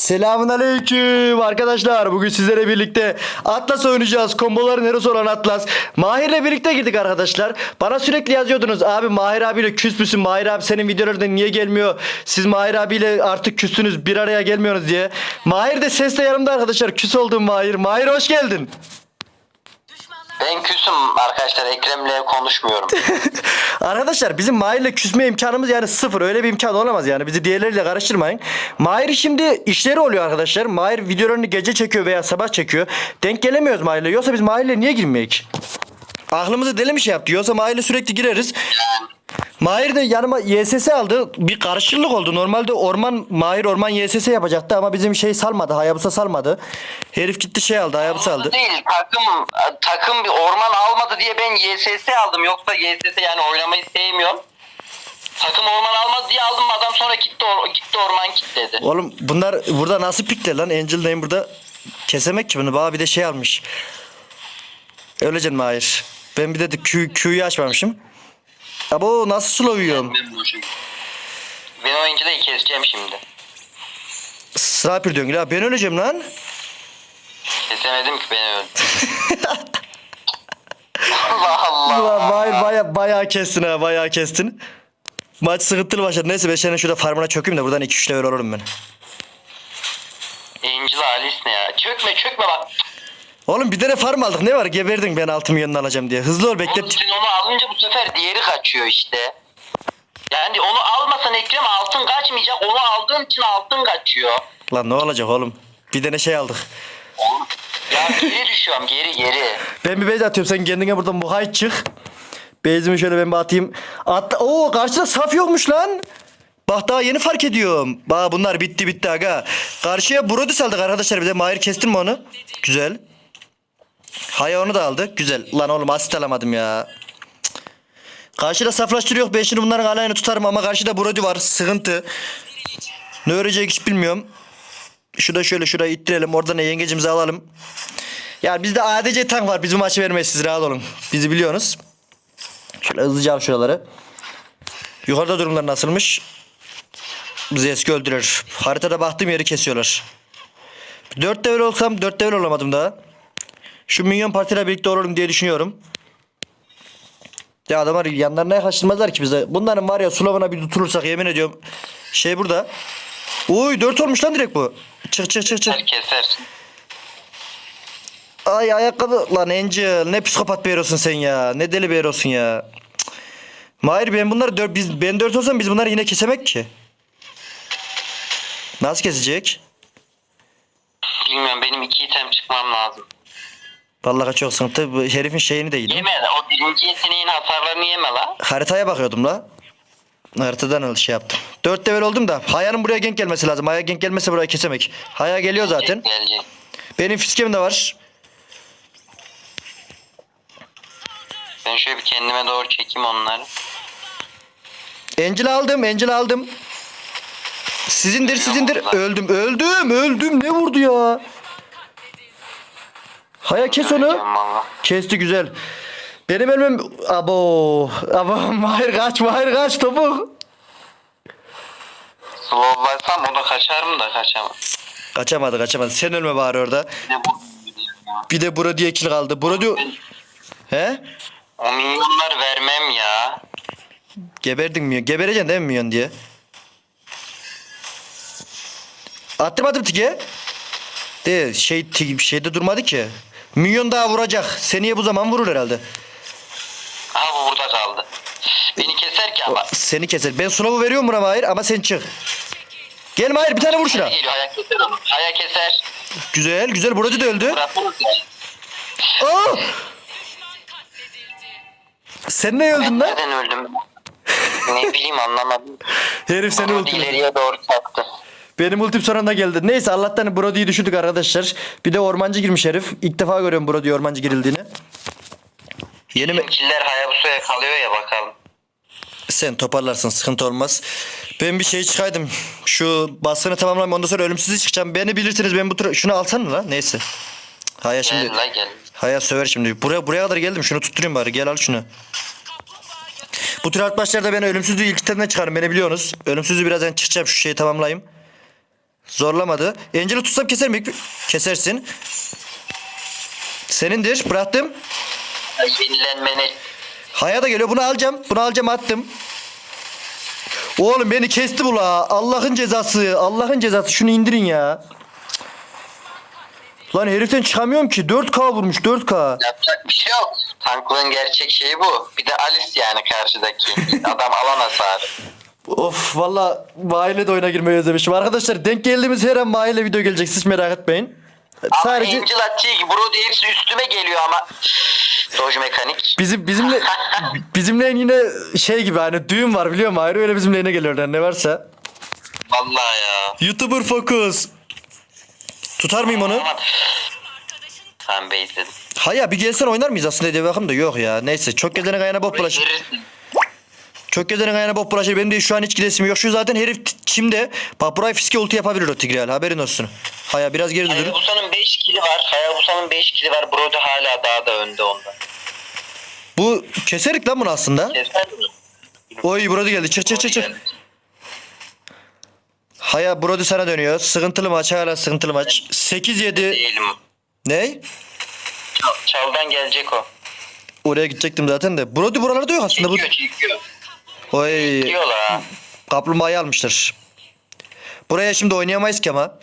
Selamun aleyküm arkadaşlar. Bugün sizlere birlikte Atlas oynayacağız. Komboların neresi olan Atlas. Mahir'le birlikte girdik arkadaşlar. Bana sürekli yazıyordunuz. Abi Mahir abiyle küs müsün? Mahir abi senin videolarında niye gelmiyor? Siz Mahir abiyle artık küstünüz. Bir araya gelmiyorsunuz diye. Mahir de sesle yanımda arkadaşlar. Küs oldum Mahir. Mahir hoş geldin. Ben küsüm arkadaşlar Ekrem'le konuşmuyorum. Arkadaşlar bizim Mahir'le küsme imkanımız yani sıfır. Öyle bir imkan olamaz yani. Bizi diğerleriyle karıştırmayın. Mahir şimdi işleri oluyor arkadaşlar. Mahir videolarını gece çekiyor veya sabah çekiyor. Denk gelemiyoruz Mahir'le. Yoksa biz Mahir'le niye girmeyek? Aklımızı deli mi şey yaptı? Yoksa Mahir'le sürekli gireriz. Mahir de yanıma YSS aldı. Bir karışıklık oldu. Normalde orman Mahir orman YSS yapacaktı ama bizim şey salmadı. Hayabusa salmadı. Herif gitti şey aldı. Hayabusa aldı. Değil takım takım bir orman almadı diye ben YSS aldım. Yoksa YSS yani oynamayı sevmiyorum. Takım orman almadı diye aldım adam sonra gitti or- gitti orman kitledi. Oğlum bunlar burada nasıl pikler lan? Angel Name burada kesemek ki bunu. Bana bir de şey almış. Öylece mi? Hayır. Ben bir de Q, Q'yu açmamışım. Abo nasıl slow yiyorum? Ben oyuncuyu keseceğim şimdi. Sniper diyorsun ya. Ben öleceğim lan. Kesemedim ki beni öldü. Allah Allah. Ulan Baya, baya, bayağı kestin ha. Bayağı kestin. Maç sıkıntılı başladı. Neyse ben senin şurada farmına çökeyim de buradan 2-3 level olurum ben. Angel Alice ne ya? Çökme çökme bak. Oğlum bir tane farm aldık. Ne var? Geberdin ben 6 milyonunu alacağım diye. Hızlı ol Oğlum beklet. sen onu alınca bu sefer diğeri kaçıyor işte. Yani onu almasan Ekrem altın kaçmayacak. Onu aldığın için altın kaçıyor. Lan ne olacak oğlum? Bir tane şey aldık. Ya geri düşüyorum geri geri. Ben bir base atıyorum. Sen kendine buradan muhay çık. Base'imi şöyle ben bir atayım. At Oo karşıda saf yokmuş lan. Bak daha yeni fark ediyorum. Bak bunlar bitti bitti aga. Karşıya Brody saldık arkadaşlar. Bir de Mahir kestin mi onu? Güzel. Haya onu da aldık. Güzel. Lan oğlum asist alamadım ya. Cık. Karşıda saflaştırıyor. Ben şimdi bunların alayını tutarım ama karşıda Brody var. Sıkıntı. Ne örecek hiç bilmiyorum. Şurada şöyle şurayı ittirelim. Oradan da yengecimizi alalım. Ya bizde ADC tank var. Biz bu maçı vermeyiz siz rahat olun. Bizi biliyorsunuz. Şöyle hızlıca al şuraları. Yukarıda durumlar nasılmış? Bizi eski öldürür. Haritada baktığım yeri kesiyorlar. 4 devre olsam 4 devre olamadım daha. Şu minyon partiyle birlikte olurum diye düşünüyorum. Ya adamlar yanlarına yaklaştırmazlar ki bize. Bunların var ya sulavına bir tutulursak yemin ediyorum. Şey burada. Uy 4 olmuş lan direkt bu. Çık çık çık çık. Keser. Ay ayakkabı lan Angel ne psikopat bir herosun sen ya. Ne deli bir herosun ya. Cık. Mahir ben bunları dört, biz ben dört olsam biz bunları yine kesemek ki. Nasıl kesecek? Bilmiyorum benim iki item çıkmam lazım. Vallahi çok sıkıntı. Bu herifin şeyini de yedim. Yeme o birinci yeteneğin hasarlarını yeme la. Haritaya bakıyordum la. Haritadan öyle şey yaptım. Dört level oldum da Haya'nın buraya genk gelmesi lazım. Haya genk gelmese buraya kesemek. Haya geliyor zaten. Gelecek. Benim fiskem de var. Ben şöyle bir kendime doğru çekeyim onları. Angel aldım, Angel aldım. Sizindir, sizindir. Öldüm, öldüm, öldüm. Ne vurdu ya? Haya kes onu. Kesti güzel. Benim ölmem... Abo. Abo. Mahir kaç, Mahir kaç topuk. Slowlarsam o da kaçarım da kaçamam. Kaçamadı, kaçamadı. Sen ölme bari orada. Bir de bu Bir de Brody ekil kaldı. Brody... He? o milyonlar vermem ya. Geberdin mi? Gebereceksin değil mi milyon diye? Attırmadım tike. De şey şeyde durmadı ki. Milyon daha vuracak. Seneye bu zaman vurur herhalde. Bu burada kaldı. Beni keser ki ama. Seni keser. Ben Sunav'ı veriyorum buna Mahir ama sen çık. Gel Mahir bir tane vur şuna. Geliyor haya keser. Güzel güzel. Brody de öldü. Aa! Sen ne öldün Ben lan? neden öldüm? ne bileyim anlamadım. Herif seni ulti. ileriye doğru çaktı. Benim ultim sonunda geldi. Neyse Allah'tan Brody'yi düşürdük arkadaşlar. Bir de ormancı girmiş herif. İlk defa görüyorum Brody'ye ormancı girildiğini. Yeni mi? Bizim killer Hayabusa'ya kalıyor ya bakalım. Sen toparlarsın sıkıntı olmaz. Ben bir şey çıkaydım. Şu basını tamamlayayım ondan sonra ölümsüzü çıkacağım. Beni bilirsiniz ben bu tur şunu alsana lan neyse. Haya şimdi. Gel la gel. Haya söver şimdi. Buraya buraya kadar geldim. Şunu tutturayım bari. Gel al şunu. Bu tür alt başlarda ben ölümsüzlüğü ilk çıkarım. Beni biliyorsunuz. Ölümsüzlüğü birazdan çıkacağım. Şu şeyi tamamlayayım. Zorlamadı. Angel'ı tutsam keser mi? Kesersin. Senindir. Bıraktım. Yenilenmene Haya da geliyor. Bunu alacağım. Bunu alacağım attım. Oğlum beni kesti bu la. Allah'ın cezası. Allah'ın cezası. Şunu indirin ya. Lan heriften çıkamıyorum ki. 4K vurmuş 4K. yapacak bir şey yok. Tanklığın gerçek şeyi bu. Bir de Alice yani karşıdaki. Adam alan hasarı. Of valla mahalle de oyuna girmeyi özlemişim. Arkadaşlar denk geldiğimiz her an mahalle video gelecek. Siz merak etmeyin. Ama Sadece Angel atacak ki Brody hepsi üstüme geliyor ama. Doge mekanik. bizim bizimle bizimle yine şey gibi hani düğün var biliyor musun? Ayrı öyle bizimle yine geliyorlar ne varsa. Vallahi ya. YouTuber Focus. Tutar mıyım onu? Aman. Sen beyzledin. Haya bir gelsen oynar mıyız aslında diye bakım da yok ya. Neyse çok gezene kayana bok bulaşır. Çok gezene kayana bok bulaşır. Benim de şu an hiç gidesim yok. Şu zaten herif çimde. Bak burayı fiske ulti yapabilir o Tigreal. Haberin olsun. Haya biraz geri durun. Hayabusa'nın 5 kili var. Hayabusa'nın 5 kili var. Brody hala daha da önde ondan. Bu keserik lan bunu aslında. Keser mi? Oy burada geldi. Çık çık çık çık. Haya Brody sana dönüyor. Sıkıntılı maç hala sıkıntılı maç. 8-7. Değilim. Ne? Çal, çaldan gelecek o. Oraya gidecektim zaten de. Brody buralarda yok aslında. Bu... Çekiyor çekiyor. Oy. Diyorlar ha. Kaplumbağayı almışlar. Buraya şimdi oynayamayız ki ama.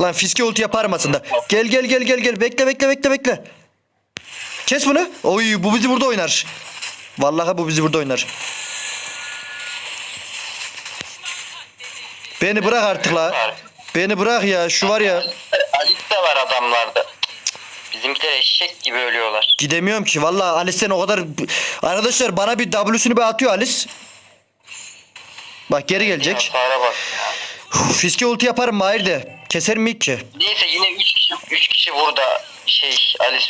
Lan fiske ulti yaparım aslında. Gel gel gel gel gel. Bekle bekle bekle bekle. Kes bunu. Oy bu bizi burada oynar. Vallahi bu bizi burada oynar. Beni bırak artık la. Beni bırak ya. Şu var ya. Alice de var adamlarda. Bizimkiler eşek gibi ölüyorlar. Gidemiyorum ki. Vallahi Alice'den o kadar... Arkadaşlar bana bir W'sünü bir atıyor Alice. Bak geri gelecek. Hasara bak ya. Uf, Fiske ulti yaparım Mahir de. Keserim mi ki? Neyse yine 3 kişi 3 kişi burada şey Alice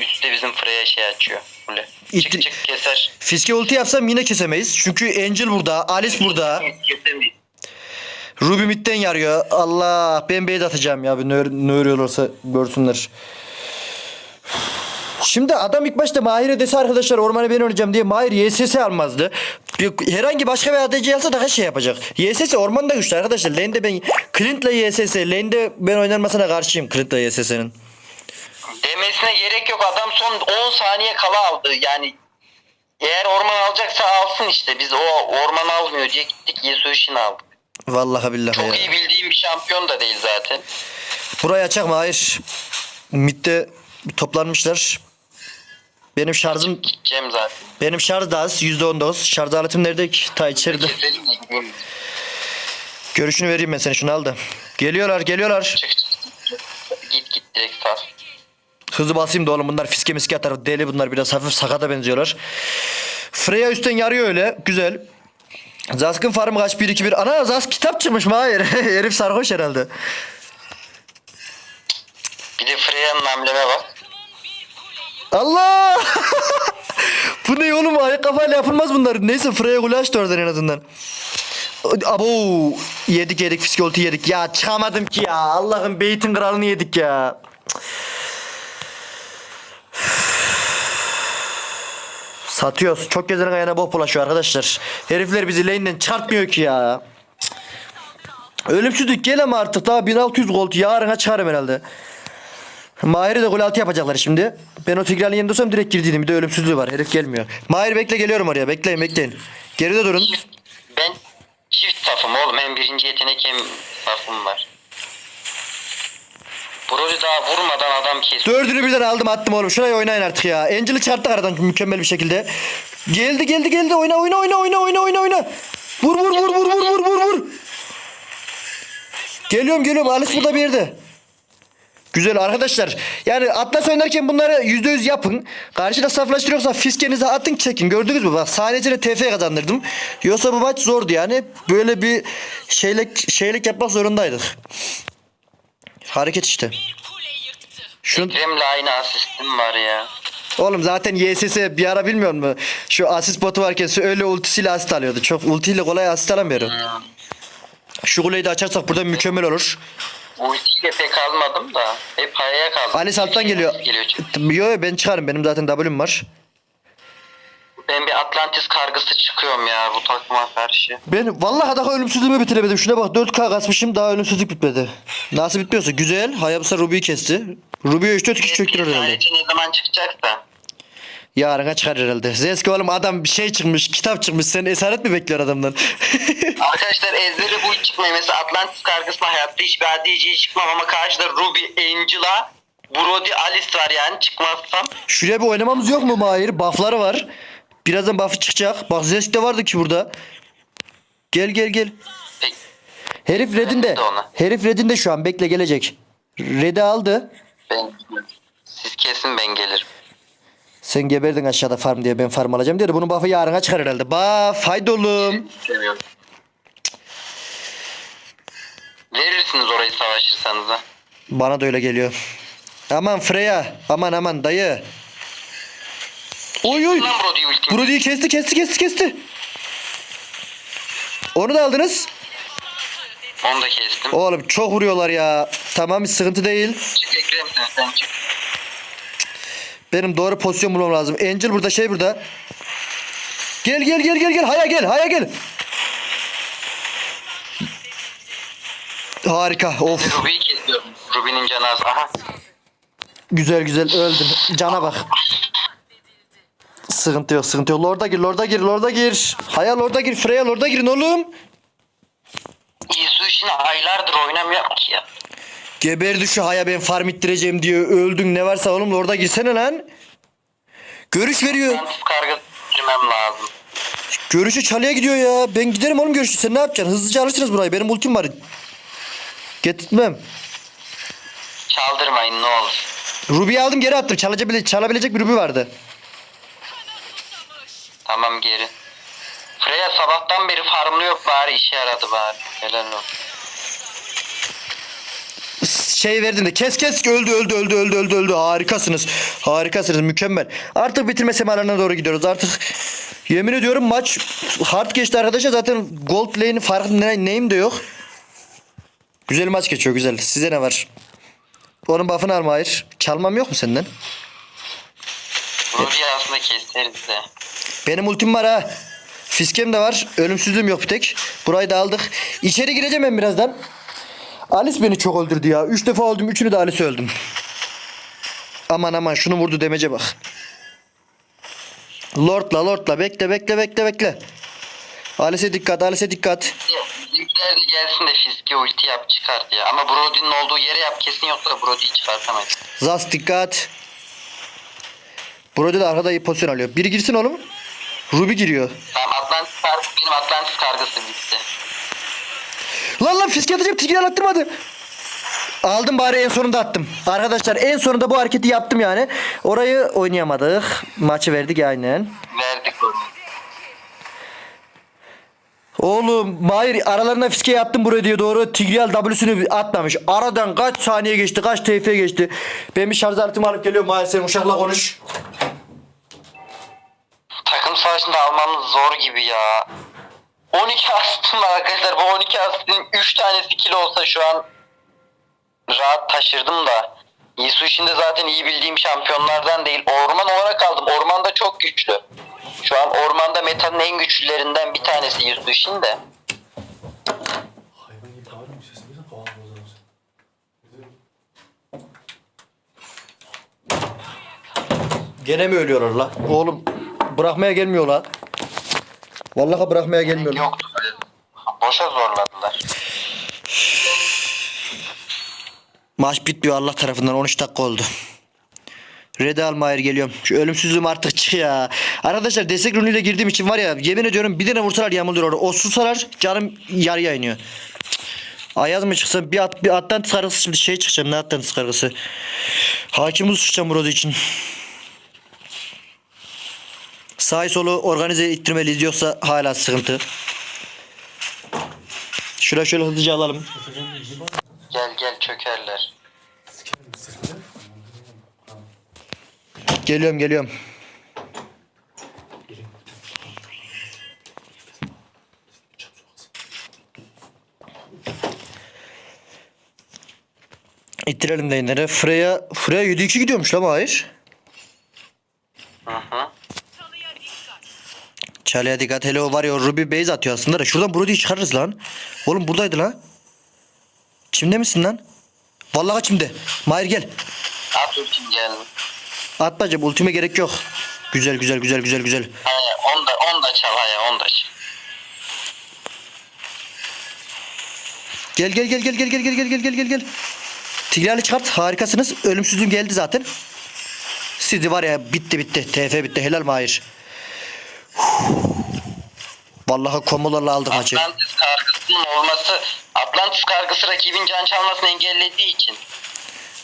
üstte bizim Freya şey açıyor. Böyle. İtti- Çık çık keser. Fiske ulti yapsam yine kesemeyiz. Çünkü Angel burada, Alice burada. Kesemeyiz. Ruby midden yarıyor. Allah ben base atacağım ya. Bir ne, ne örüyorlarsa görsünler. Şimdi adam ilk başta Mahir'e dese arkadaşlar ormanı ben oynayacağım diye Mahir YSS almazdı. Herhangi başka bir ADC alsa daha şey yapacak. YSS ormanda güçlü arkadaşlar. Lane'de ben Clint'la YSS. Lane'de ben oynanmasına karşıyım Clint'la YSS'nin. Demesine gerek yok. Adam son 10 saniye kala aldı. Yani eğer orman alacaksa alsın işte. Biz o orman almıyor diye gittik Yasuo'shin aldık. Vallahi billahi Çok ya. iyi bildiğim bir şampiyon da değil zaten. Burayı açak mı? Hayır. Mid'de toplanmışlar. Benim şarjım Gideceğim zaten. benim şarj da az %19. Şarj aletim nerede ki? Ta içeride. Keselim gideyim. Görüşünü vereyim ben sana şunu al da. Geliyorlar geliyorlar. Çık. Git git direkt sal. Hızlı basayım da oğlum bunlar fiske miske atar. Deli bunlar biraz hafif sakata benziyorlar. Freya üstten yarıyor öyle. Güzel. Zask'ın farmı kaç? 1-2-1. Ana Zask kitap çıkmış mı? Hayır. Herif sarhoş herhalde. Bir de Freya'nın ambleme bak. Allah! Bu ne oğlum? Ayak kafayla yapılmaz bunlar. Neyse Freya golü açtı en azından. Abo yedik yedik fiske ulti yedik. Ya çıkamadım ki ya. Allah'ın beytin kralını yedik ya. Satıyoruz. Çok gezenin ayağına bok bulaşıyor arkadaşlar. Herifler bizi lane'den çarpmıyor ki ya. Ölümsüzlük gel ama artık daha 1600 gold yarına çıkarım herhalde. Mahir'i de gol altı yapacaklar şimdi. Ben o Tigral'in yanında olsam direkt girdiydim. Bir de ölümsüzlüğü var. Herif gelmiyor. Mahir bekle geliyorum oraya. Bekleyin bekleyin. Geride durun. Ben çift safım oğlum. Hem birinci yetenek hem safım var. Brody daha vurmadan adam kesiyor. Dördünü birden aldım attım oğlum. Şurayı oynayın artık ya. Angel'ı çarptık aradan mükemmel bir şekilde. Geldi geldi geldi. Oyna oyna oyna oyna oyna oyna oyna. Vur vur vur vur vur vur vur vur. Geliyorum geliyorum. Alice burada bir yerde. Güzel arkadaşlar. Yani Atlas oynarken bunları %100 yapın. Karşıda saflaştırıyorsa fiskenizi atın çekin. Gördünüz mü? Bak saniyesine TF kazandırdım. Yoksa bu maç zordu yani. Böyle bir şeylik, şeylik yapmak zorundaydık. Hareket işte. Şunu, Ekrem'le aynı asistim var ya. Oğlum zaten YSS bir ara bilmiyor mu? Şu asist botu varken öyle ultisiyle asist alıyordu. Çok ultiyle kolay asist alamıyorum. Şu kuleyi de açarsak burada mükemmel olur. Ultiyle pek almadım da. Hep hayaya kaldım. Alice alttan geliyor. geliyor çünkü. Yo yo ben çıkarım. Benim zaten W'm var. Ben bir Atlantis kargısı çıkıyorum ya bu takıma karşı. Ben vallahi daha ölümsüzlüğümü bitiremedim. Şuna bak 4K kasmışım daha ölümsüzlük bitmedi. Nasıl bitmiyorsa güzel. Hayabusa Ruby'yi kesti. Ruby'ye 3-4 kişi çöktürür herhalde. Ne zaman çıkacaksa. Yarına çıkar herhalde. Zeski oğlum adam bir şey çıkmış, kitap çıkmış. Sen esaret mi bekliyor adamdan? Arkadaşlar ezberi bu hiç çıkmıyor. Mesela Atlantis kargısına hayatta hiçbir ADC'ye çıkmam ama karşıda Ruby, Angela, Brody, Alice var yani çıkmazsam. Şuraya bir oynamamız yok mu Mahir? Buff'ları var. Birazdan buff'ı çıkacak. Bak Zesk de vardı ki burada. Gel gel gel. Peki Herif Red'in de. de ona. Herif Red'in de şu an. Bekle gelecek. Red'i aldı. ben siz kesin ben gelirim. Sen geberdin aşağıda farm diye ben farm alacağım diye bunun buff'ı yarına çıkar herhalde. Buff haydi oğlum. Seviyorum. Verirsiniz orayı savaşırsanız ha. Bana da öyle geliyor. Aman Freya. Aman aman dayı. Oy oy. Lan. Brody'yi kesti kesti kesti kesti. Onu da aldınız. Onu da kestim. Oğlum çok vuruyorlar ya. Tamam sıkıntı değil. Çık Ekrem sen, sen çık. Benim doğru pozisyon bulmam lazım. Angel burada şey burada. Gel gel gel gel gel. Haya gel haya gel. Harika. Of. Ruby'yi kesiyorum. Ruby'nin canı. Aha. Güzel güzel öldüm. Cana bak. Sıkıntı yok sıkıntı yok. Lord'a gir Lord'a gir Lord'a gir. Haya Lord'a gir. Freya Lord'a girin oğlum. İsu işini aylardır oynamıyorum ki ya. Geberdi şu haya ben farm ittireceğim diye öldün ne varsa oğlum Lord'a girsene lan. Görüş veriyor. Girmem lazım. Görüşü çalıya gidiyor ya. Ben giderim oğlum görüşü. Sen ne yapacaksın? Hızlıca alırsınız burayı. Benim ultim var. Getirtmem. Çaldırmayın ne olur. Ruby'yi aldım geri attım. Çalabilecek, çalabilecek bir Ruby vardı. Tamam geri. Freya sabahtan beri farmlıyor bari işe yaradı bari. Helal olsun. Şey verdim de kes kes öldü öldü öldü öldü öldü öldü. Harikasınız. Harikasınız mükemmel. Artık bitirme semalarına doğru gidiyoruz. Artık yemin ediyorum maç hard geçti arkadaşlar. Zaten gold lane'in farkı ne, neyim de yok. Güzel maç geçiyor güzel. Size ne var? Onun buff'ını alma hayır. Çalmam yok mu senden? Ruby'yi aslında keseriz de. Benim ultim var ha. Fiskem de var. Ölümsüzlüğüm yok bir tek. Burayı da aldık. İçeri gireceğim ben birazdan. Alice beni çok öldürdü ya. Üç defa öldüm. Üçünü de Alice öldüm. Aman aman şunu vurdu demece bak. Lord'la Lord'la bekle bekle bekle bekle. Alice'e dikkat Alice'e dikkat. Bizimkiler de gelsin de fiski ulti yap çıkart ya. Ama Brody'nin olduğu yere yap kesin yoksa Brody'yi çıkartamayız. Zas dikkat. Burada da arkada iyi pozisyon alıyor. Biri girsin oğlum. Ruby giriyor. Tamam Atlantis kargısı benim Atlantis kargısı bitti. Lan lan fiske atacağım tigreal attırmadı. Aldım bari en sonunda attım. Arkadaşlar en sonunda bu hareketi yaptım yani. Orayı oynayamadık. Maçı verdik aynen. Verdik onu. Oğlum Mahir aralarına fiske attım buraya diye doğru. Tigreal W'sünü atmamış. Aradan kaç saniye geçti kaç TF geçti. Ben bir şarj aletimi alıp geliyorum Mahir sen uşakla konuş. Takım savaşında almamız zor gibi ya. 12 asistim var arkadaşlar. Bu 12 asistin 3 tanesi kill olsa şu an rahat taşırdım da. Yisu işinde zaten iyi bildiğim şampiyonlardan değil. Orman olarak aldım. Ormanda çok güçlü. Şu an ormanda metanın en güçlülerinden bir tanesi Yisu işin de. hayvan gibi bağırıyor sesimizi falan bozarız. Gene mi ölüyorlar la? Oğlum bırakmaya gelmiyorlar. Vallahi bırakmaya gelmiyorlar. Yoktu. Boşa zorladılar. Maç bitmiyor Allah tarafından 13 dakika oldu. Red Almayer geliyorum. Şu ölümsüzlüğüm artık çık ya. Arkadaşlar destek runuyla girdiğim için var ya yemin ediyorum bir tane vursalar yağmurlar orada. O susalar canım yarıya iniyor. Ayaz mı çıksa bir at bir attan kargısı şimdi şey çıkacağım ne attan kargısı. Hakim uz çıkacağım burada için. Sağ solu organize ittirmeliyiz yoksa hala sıkıntı. Şuraya şöyle hızlıca alalım. Gel gel çökerler. Geliyorum geliyorum. İttirelim lane'lere. Freya, Freya 7-2 gidiyormuş lan hayır. Çalıya dikkat. Hele o var ya Ruby base atıyor aslında da. Şuradan Brody'yi çıkarırız lan. Oğlum buradaydı lan. Çimde misin lan? Vallahi çimde. Mahir gel. At ultim geldi. At bacım ultime gerek yok. Güzel güzel güzel güzel güzel. He, onu da, onu da çal he, onu da çal. Gel gel gel gel gel gel gel gel gel gel gel gel. Tigrali çıkart. Harikasınız. Ölümsüzlüğüm geldi zaten. Sizi var ya bitti bitti. TF bitti. Helal Mahir. Vallahi komolarla aldık maçı. Atlantis kargısının olması, Atlantis kargısı rakibin can çalmasını engellediği için.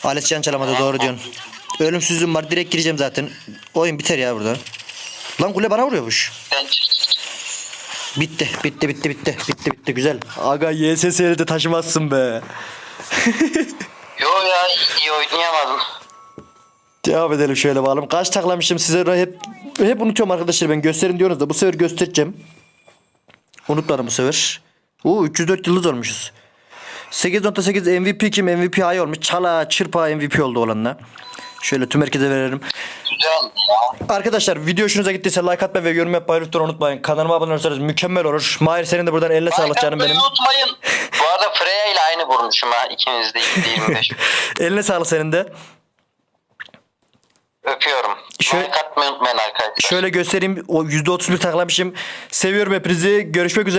Alet can çalamadı doğru diyorsun. Ölümsüzlüğüm var. Direkt gireceğim zaten. Oyun biter ya burada. Lan kule bana vuruyormuş. Çık. Bitti. Bitti bitti bitti. Bitti bitti güzel. Aga YSS'leri de taşımazsın be. Yo ya iyi oynayamadım. Devam edelim şöyle bakalım. Kaç taklamışım size hep hep unutuyorum arkadaşlar ben gösterin diyorsunuz da bu sefer göstereceğim. Unutmadım bu sefer. Oo 304 yıldız olmuşuz. 8.8 MVP kim? MVP ay olmuş. Çala çırpa MVP oldu olanla. Şöyle tüm herkese verelim. Arkadaşlar video hoşunuza gittiyse like atmayı ve yorum yapmayı lütfen unutmayın. Kanalıma abone olursanız mükemmel olur. Mahir senin de buradan eline sağlık canım benim. Unutmayın. Bu arada Freya ile aynı vurmuşum ha. İkimiz de 25. eline sağlık senin de. Öpüyorum. Şöyle- Like atmayı unutmayın arkadaşlar. Şöyle göstereyim. O %31 taklamışım. Seviyorum hepinizi. Görüşmek üzere.